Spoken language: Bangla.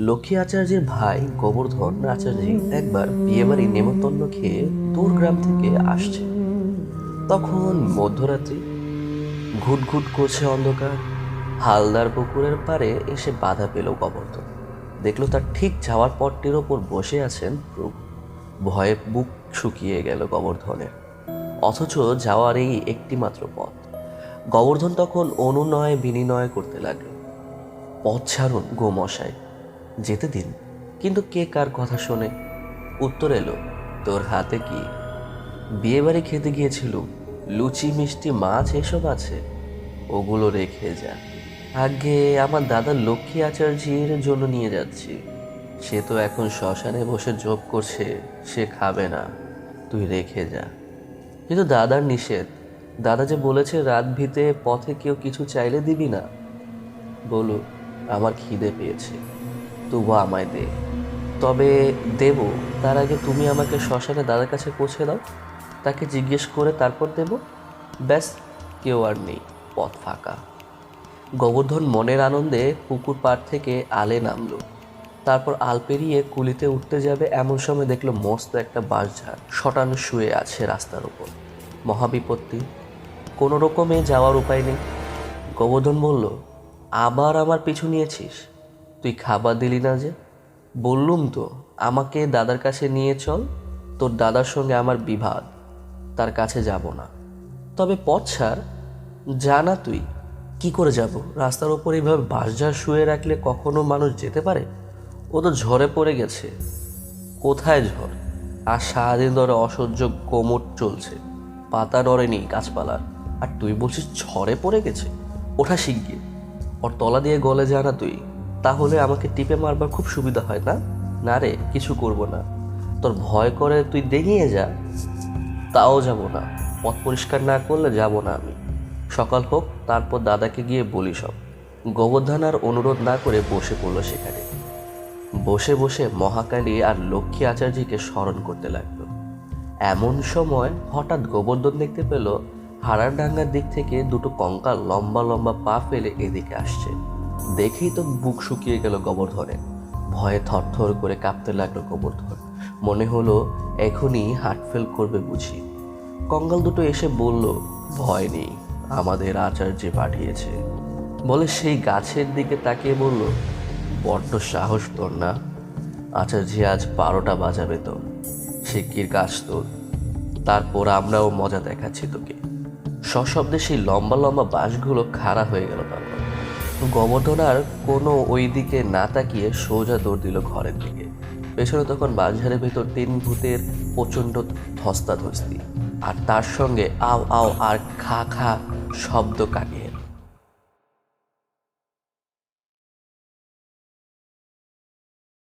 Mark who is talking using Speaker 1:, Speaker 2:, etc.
Speaker 1: লক্ষ্মী আচার্যের ভাই গোবর্ধন আচার্য একবার বিয়ে বিয়েবাড়ি নেমন্তন্ন খেয়ে দূর গ্রাম থেকে আসছে। তখন মধ্যরাত্রি, ঘুটঘুট করছে অন্ধকার, হালদার পুকুরের পাড়ে এসে বাধা পেল গোবর্ধন। দেখল তার ঠিক যাওয়ার পথটির ওপর বসে আছেন প্রভু। ভয়ে বুক শুকিয়ে গেল গোবর্ধনের। অথচ যাওয়ার এই একটি মাত্র পথ। গোবর্ধন তখন অনুনয় বিনিময় করতে লাগল। পথ ছাড়ুন গোমশাই যেতে দিন। কিন্তু কে কার কথা শোনে? উত্তর এলো, তোর হাতে কি? বিয়েবাড়ি খেতে গিয়েছিল, লুচি, মিষ্টি, মাছ, এসব আছে। ওগুলো রেখে যা। আগে আমার দাদা লক্ষ্মী আচার্যের জন্য নিয়ে যাচ্ছি। সে তো এখন শ্মশানে বসে যোগ করছে, সে খাবে না। তুই রেখে যা। কিন্তু দাদার নিষেধ। দাদা যে বলেছে রাত ভিতে পথে কেউ কিছু চাইলে দিবি না। বলু আমার খিদে পেয়েছে। তবু আমায় দে। তবে দেব, তার আগে তুমি আমাকে শ্মশানে দাদার কাছে পৌঁছে দাও। তাকে জিজ্ঞেস করে তারপর দেব। ব্যাস, কেউ আর নেই, পথ ফাঁকা। গোবর্ধন মনের আনন্দে পুকুর পাড় থেকে আলে নামলো। তারপর আল পেরিয়ে কুলিতে উঠতে যাবে, এমন সময় দেখল মস্ত একটা বাঁশঝাড় শটানো শুয়ে আছে রাস্তার উপর। মহাবিপত্তি, কোনো রকমে যাওয়ার উপায় নেই। গোবর্ধন বলল, আবার আমার পিছু নিয়েছিস? তুই খাবার দিলি না যে? বললুম তো, আমাকে দাদার কাছে নিয়ে চল, তোর দাদার সঙ্গে আমার বিবাদ, তার কাছে যাব না। তবে পথ জানা তুই, কি করে যাব? রাস্তার ওপর এইভাবে বাঁশঝাড় শুয়ে রাখলে কখনো মানুষ যেতে পারে? ও তো ঝড়ে পড়ে গেছে। কোথায় ঝড়? আর সারাদিন ধরে অসহ্য কোমর চলছে। পাতা নড়েনি গাছপালার। আর তুই বলছিস ঝড়ে পড়ে গেছে? ওঠা শিগগির। ওর তলা দিয়ে গলে যা না তুই। তাহলে আমাকে টিপে মারবার খুব সুবিধা হয়, না? না রে, কিছু করব না। তোর ভয় করে তুই দেখিয়ে যা। তাও যাব না। পথ পরিষ্কার না করলে যাব না আমি। সকাল হোক, তারপর দাদাকে গিয়ে বলি সব। গোবর্ধন আর অনুরোধ না করে বসে পড়ল সেখানে। বসে বসে মহাকালী আর লক্ষ্মী আচার্যকে স্মরণ করতে লাগল। এমন সময় হঠাৎ গোবর্ধন দেখতে পেল হারারডাঙ্গার দিক থেকে দুটো কঙ্কাল লম্বা লম্বা পা ফেলে এদিকে আসছে। দেখেই তো বুক শুকিয়ে গেল গোবর্ধনের ভয়ে থরথর করে কাঁপতে লাগল গোবর্ধন। মনে হলো এখনই হার্ট ফেল করবে বুঝি। কঙ্গাল দুটো এসে বলল, ভয় নেই, আমাদের আচার্য পাঠিয়েছে। বলে সেই গাছের দিকে তাকিয়ে বলল, বড্ড সাহস তোর না? আচার্য আজ বারোটা বাজাবে তো। শিগগির কাজ তোর। তারপর আমরাও মজা দেখাচ্ছি তোকে। সশব্দে সেই লম্বা লম্বা বাঁশগুলো খাড়া হয়ে গেল তারপর গোবর্ধন আর কোনো ওই দিকে না তাকিয়ে সোজা দৌড় দিল ঘরের দিকে। পেছনে তখন বাঁশঝাড়ের ভেতর তিন ভূতের প্রচণ্ড ধস্তাধস্তি। আর তার সঙ্গে আও আও আর খা খা শব্দ কাকে?